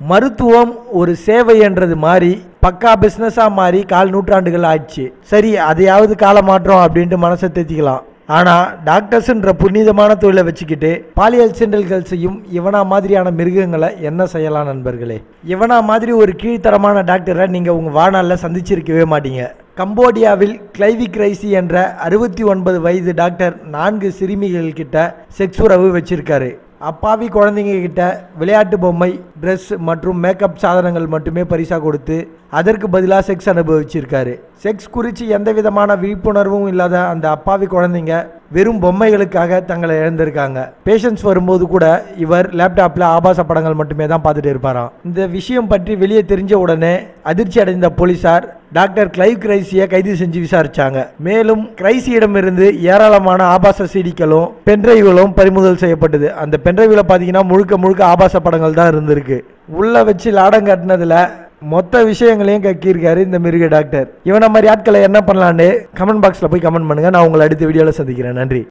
மருத்துவம் ஒரு சேவை என்றது மாறி பக்கா பிஸ்னஸாக மாறி கால் நூற்றாண்டுகள் ஆயிடுச்சு. சரி அதையாவது காலமாற்றம் அப்படின்ட்டு மனசை தேத்திக்கலாம். ஆனால் டாக்டர்ஸுன்ற புனிதமான தொழிலை வச்சுக்கிட்டு பாலியல் சென்டல்கள்ஸையும் இவனா மாதிரியான மிருகங்களை என்ன செய்யலாம் நண்பர்களே? இவனா மாதிரி ஒரு கீழ்த்தரமான டாக்டரை நீங்கள் உங்கள் வாழ்நாளில் சந்திச்சிருக்கவே மாட்டீங்க. கம்போடியாவில் கிளைவி கிரைசி என்ற அறுபத்தி ஒன்பது வயது டாக்டர் நான்கு சிறுமிகள் கிட்ட செக்ஸ் உறவு வச்சிருக்காரு. அப்பாவி குழந்தைங்க கிட்ட விளையாட்டு பொம்மை ட்ரெஸ் மற்றும் மேக்கப் சாதனங்கள் மட்டுமே பரிசாக கொடுத்து அதற்கு பதிலாக செக்ஸ் அனுபவிச்சிருக்காரு. செக்ஸ் குறித்து எந்த விதமான விழிப்புணர்வும் இல்லாத அந்த அப்பாவி குழந்தைங்க வெறும் பொம்மைகளுக்காக தங்களை இழந்திருக்காங்க. பேஷண்ட்ஸ் வரும்போது கூட இவர் லேப்டாப்பில் ஆபாச படங்கள் மட்டுமே தான் பார்த்துட்டு இருப்பாராம். இந்த விஷயம் பற்றி வெளியே தெரிஞ்ச உடனே அதிர்ச்சி அடைந்த போலீசார் டாக்டர் கிளைவ் கிரைசியை கைது செஞ்சு விசாரிச்சாங்க. மேலும் கிரைசியிடமிருந்து ஏராளமான ஆபாச சீடிகளும் பென்ட்ரைவ்களும் பறிமுதல் செய்யப்பட்டது. அந்த பென்ட்ரைவில் பார்த்தீங்கன்னா முழுக்க முழுக்க ஆபாச படங்கள் தான் இருந்திருக்கு. உள்ள வச்சு லாடம் கட்டினதுல மொத்த விஷயங்களையும் கக்கியிருக்காரு இந்த மிருக டாக்டர். இவனை மாதிரி ஆட்களை என்ன பண்ணலான்னு கமெண்ட் பாக்ஸில் போய் கமெண்ட் பண்ணுங்க. நான் உங்களை அடுத்த வீடியோவில் சந்திக்கிறேன். நன்றி.